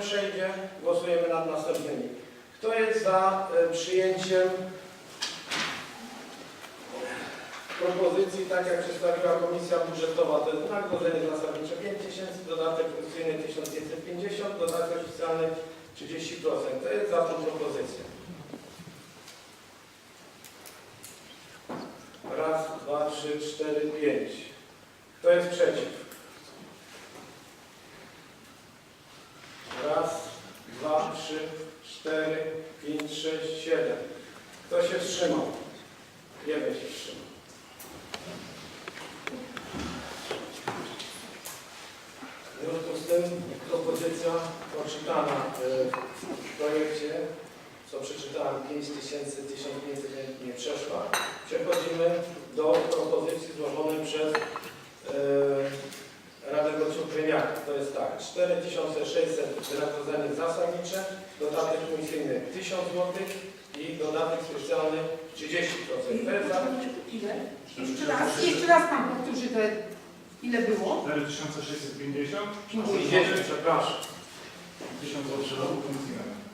przejdzie, głosujemy nad następnymi. Kto jest za e, przyjęciem propozycji, tak jak przedstawiła Komisja Budżetowa, to jest wynagrodzenie zasadnicze 5 tysięcy, dodatek funkcyjny 1550, dodatek oficjalny 30%. To jest za tą propozycją. Raz, dwa, trzy, cztery, pięć. Kto jest przeciw? 6, 7. Kto się wstrzymał? Jeden się wstrzymał. W związku z tym propozycja odczytana y, w projekcie, co przeczytałem, 5000, 1500 nie przeszła. Przechodzimy do wynagrodzenie zasadnicze, dodatek komisyjny 1000 zł i dodatek specjalny 30%. To jest za Ile? Jeszcze raz, jeszcze raz Pan powtórzy te, ile było? 4650, 50, przepraszam. 1000 zł roku funkcjonalnego.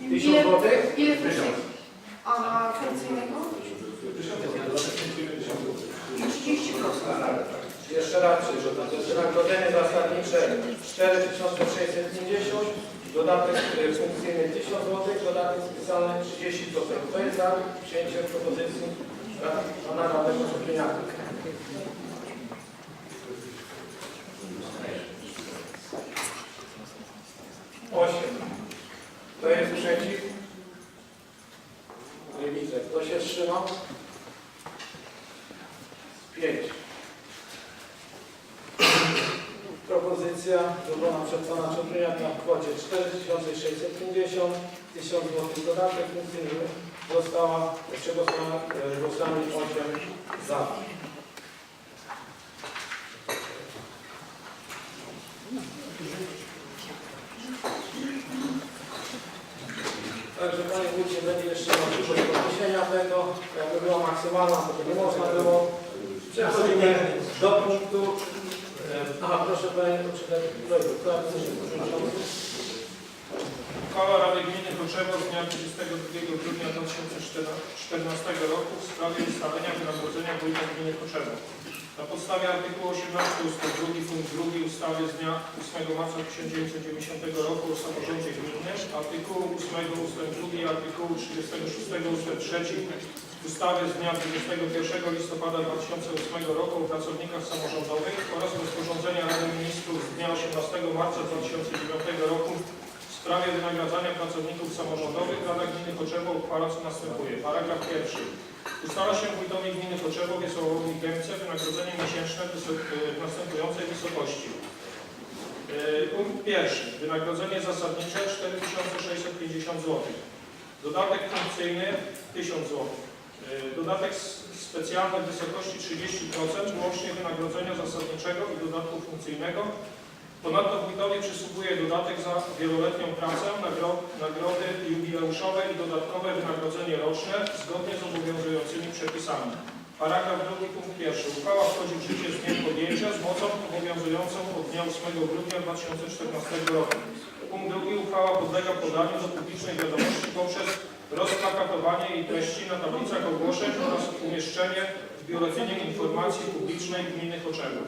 1000 Ile, zł? ile funkcji- A funkcyjnego? 1000 zł, dodatek funkcyjny 1000 zł. 30%. Jeszcze raz przeczytam. To jest wynagrodzenie zasadnicze 4650, dodatek e, funkcyjny 1000 zł, dodatek specjalny 30%. To jest za przyjęciem propozycji pana radnego Czupliniaka. Osiem. Kto jest przeciw? Nie widzę. Kto się wstrzymał? Pięć. Propozycja złożona przez pana Czopliaka w kwocie 4650, 1000 zł dodatek funkcyjny została przegłosowana e, głosami 8 za. Także panie wójcie, będzie jeszcze możliwość podniesienia tego, jakby była maksymalna, to nie można było. Przechodzimy do punktu Aha, proszę Panie, poczekaj, Uchwała Rady Gminy Choczewo z dnia 22 grudnia 2014 roku w sprawie ustalenia wynagrodzenia wójta gminy Choczewo. Na podstawie artykułu 18 ust. 2 punkt 2 ustawy z dnia 8 marca 1990 roku o samorządzie gminnym, artykułu 8 ust. 2 i artykułu 36 ust. 3 ustawy z dnia 21 listopada 2008 roku o pracownikach samorządowych oraz rozporządzenia Rady Ministrów z dnia 18 marca 2009 roku w sprawie wynagradzania pracowników samorządowych Rada Gminy Choczewo uchwala co następuje. Paragraf pierwszy. Ustala się wójtowi gminy Choczewo Wiesławowi Gębce wynagrodzenie miesięczne wysok- w następującej wysokości. Yy, Punkt pierwszy. Wynagrodzenie zasadnicze 4650 zł. Dodatek funkcyjny 1000 zł. Yy, Dodatek specjalny w wysokości 30% łącznie wynagrodzenia zasadniczego i dodatku funkcyjnego Ponadto wójtowi przysługuje dodatek za wieloletnią pracę, nagro- nagrody jubileuszowe i dodatkowe wynagrodzenie roczne zgodnie z obowiązującymi przepisami. Paragraf drugi punkt pierwszy. Uchwała wchodzi w życie z dniem podjęcia z mocą obowiązującą od dnia 8 grudnia 2014 roku. Punkt drugi. Uchwała podlega podaniu do publicznej wiadomości poprzez rozplakatowanie jej treści na tablicach ogłoszeń oraz umieszczenie w Biuletynie Informacji Publicznej Gminy Choczewo.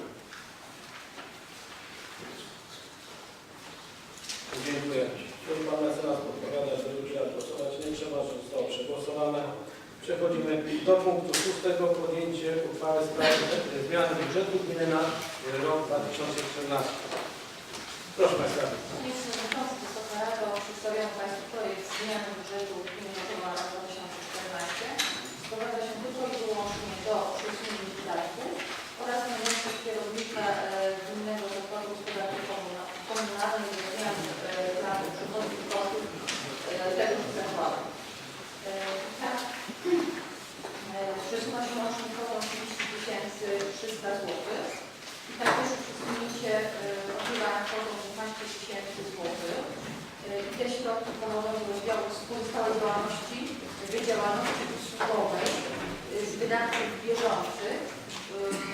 Dziękuję. Czyli Pan mecenas podpowiada, że już jak głosować nie trzeba, że zostało przegłosowane. Przechodzimy do punktu szóstego. Podjęcie uchwały w sprawie zmiany budżetu gminy na rok 2014. Proszę Państwa. Panie Przewodniczący, Wysoka Rado, przedstawiam Państwu projekt zmiany budżetu na 2014. Sprowadza się tylko i wyłącznie do przesunięć wydatków oraz na wniosek kierownika e, Gminnego Zakładu Gospodarki Komuna- Komunalnej do zmian e, planu przychodów i kosztów e, tegoż zakładu. E, Tak, e, przesuwa się łącznie kwotą 30 300 zł. I tak pierwsze przesunięcie e, odbywa na kwotą 15 tysięcy złotych. E, i te środki pochodzą z rozdziału pozostałej działalności, działalności usługowej y, wydatków bieżących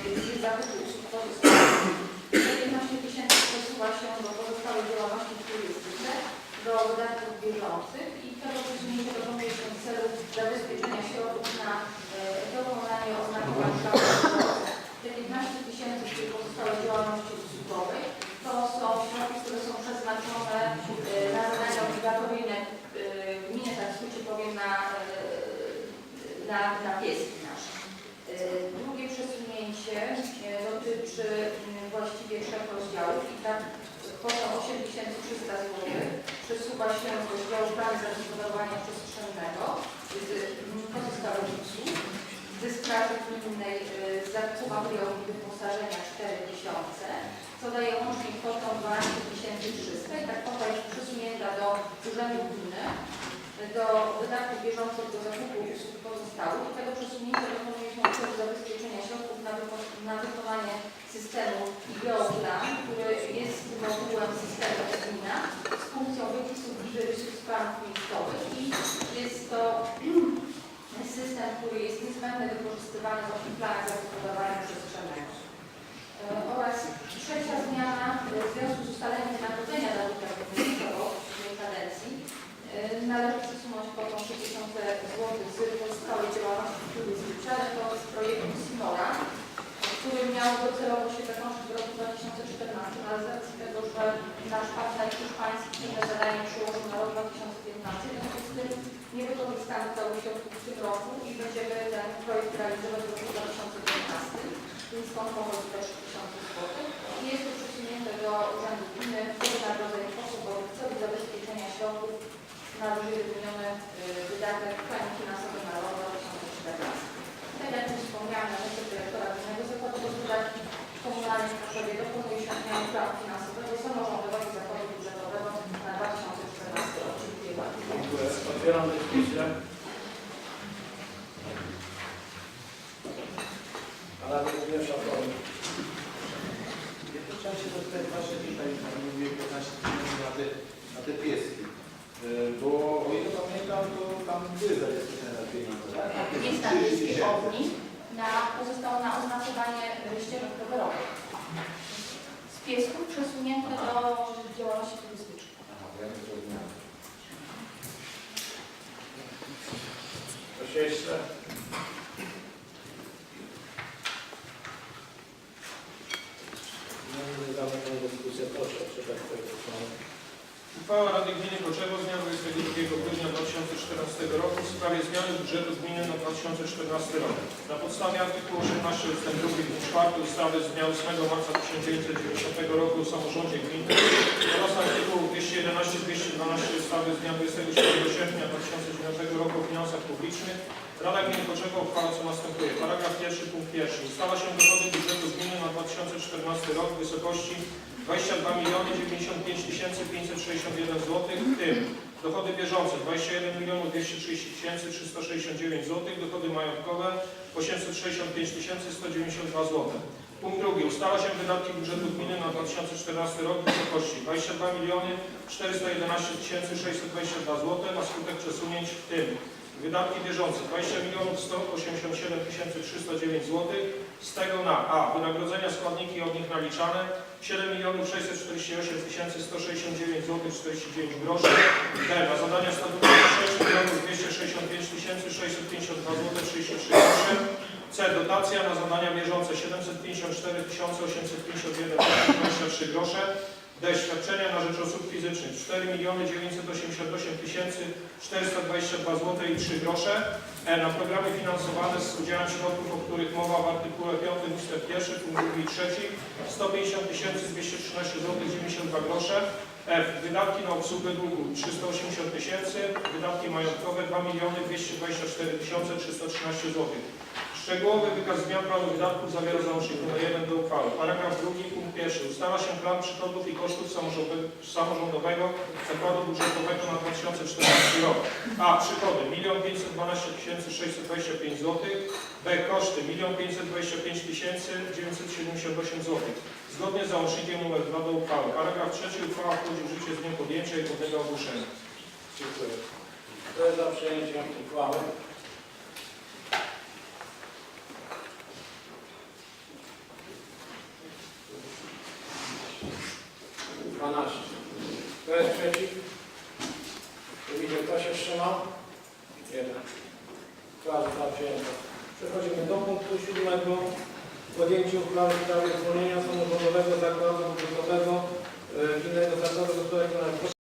y, z zakresu usług pozostałych. 15 tysięcy przesuwa się do pozostałej działalności turystycznej, do wydatków bieżących i tego przesunięcie dokonuje się w celu zabezpieczenia środków na e, dokonanie oznakowań prawa Te 15 tysięcy z tej pozostałej działalności usługowej to są środki, które są przeznaczone e, na zadania obligatoryjne e, gminy, tak w skrócie powiem, na, e, na, na pieski tak kwota 8300 zł przesuwa się z rozdziału planu zagospodarowania przestrzennego z mm, pozostałych usług ze straży gminnej y, z zakupu wyposażenia 4000, co daje łącznie kwotę 12 300 i ta kwota jest przesunięta do Urzędu Gminy, do wydatków bieżących do zakupu usług pozostałych. Tego przesunięcia dokonuje się w celu zabezpieczenia środków na, wyko- na wykonanie systemu Geoplan, który jest modułem systemu gmina z funkcją wypisu wypisów z planów miejscowych i jest to system, który jest niezbędny do wykorzystywania właśnie w planach zagospodarowania przestrzennego. E, Oraz trzecia zmiana e, w związku z ustaleniem wynagrodzenia dla uprawnionego w poprzedniej kadencji e, należy przesunąć kwotą 3000 zł z pozostałej działalności turystycznej, ale to z projektu Simora, który miał docelowo się zakończyć w roku 2014, ale z racji tego, że nasz partner hiszpański pewne zadanie przyłożył na rok 2015, w związku z tym nie wykorzystamy całych środków w tym roku i będziemy ten projekt realizować w roku 2015, więc stąd pochodzi te 3000 zł. I jest to przesunięte do Urzędu Gminy w wynagrodzeń osobowych w celu zabezpieczenia środków na wyżej wymieniony y, wydatek planu finansowego na rok 2014. Tak jak już wspomniałam, na rzecz dyrektora Gminnego Zakładu Gospodarki Komunalnej w Krakowie dokonuje się zmiany planu finansowego samorządowego zakładu budżetowego na 2014 rok. Dziękuję bardzo. Dziękuję. Otwieram dyskusję. A nawet pierwsza forma. Chciałem się zapytać właśnie tutaj, Pani mówi 15 tysięcy na te, na te pieski. E, Bo o ile pamiętam, to tam były zabezpieczone na pieniądze, tak? Jest tam 30 jest tysięcy. piechotnik, na, pozostało na oznakowanie ścieżek rowerowych. Z piesków przesunięte do działalności turystycznej. Aha, to ja nie. Cześć. Sprawie zmiany budżetu gminy na 2014 rok. Na podstawie artykułu 18 ust. 2 punkt 4 ustawy z dnia 8 marca 1990 roku o samorządzie gminnym oraz artykułu 211-212 ustawy z dnia 27 sierpnia 2009 roku o finansach publicznych Rada Gminy Koczewo uchwala co następuje. Paragraf pierwszy, punkt pierwszy. Ustala się dochody budżetu gminy na 2014 rok w wysokości 22 miliony 95 tysięcy 561 zł, w tym dochody bieżące 21 milionów 230 tysięcy 369 zł, dochody majątkowe 865 tysięcy 192 zł. Punkt drugi. Ustala się wydatki budżetu gminy na 2014 rok w wysokości 22 miliony 411 tysięcy 622 zł na skutek przesunięć w tym Wydatki bieżące 20 milionów 187 tysięcy 309 zł, z tego na A. Wynagrodzenia składniki od nich naliczane 7 milionów 648 tysięcy 169 zł 49 groszy. Na zadania statutowe 6 milionów 265 tysięcy 652 zł 33 grosze. C. Dotacja na zadania bieżące 754 851 23 grosze. D. Świadczenia na rzecz osób fizycznych 4 miliony 988 tysięcy 422 zł i 3 grosze. E. Na programy finansowane z udziałem środków, o których mowa w artykule 5 ust. 1 punkt 2 i 3 150 213 zł 92 grosze. F. Wydatki na obsługę długu 380 tysięcy, wydatki majątkowe 2 miliony 224 313 zł. Szczegółowy wykaz zmian planu wydatków zawiera załącznik nr 1 do uchwały. Paragraf drugi, punkt pierwszy. Ustala się plan przychodów i kosztów samorządowe- samorządowego zakładu budżetowego na 2014 rok. A. Przychody 1 512 625 zł. B. Koszty 1 525 978 zł. Zgodnie z załącznikiem nr 2 do uchwały. Paragraf trzeci. Uchwała wchodzi w życie z dniem podjęcia i podlega ogłoszeniu. Dziękuję. Kto jest za przyjęciem uchwały? Dwanaście. Kto jest przeciw? Widzę, kto się wstrzymał? Jeden. Uchwała została przyjęta. Przechodzimy do punktu siódmego. Podjęcie uchwały w sprawie zwolnienia samorządowego zakładu budżetowego e, Gminnego Zakładu Gospodarki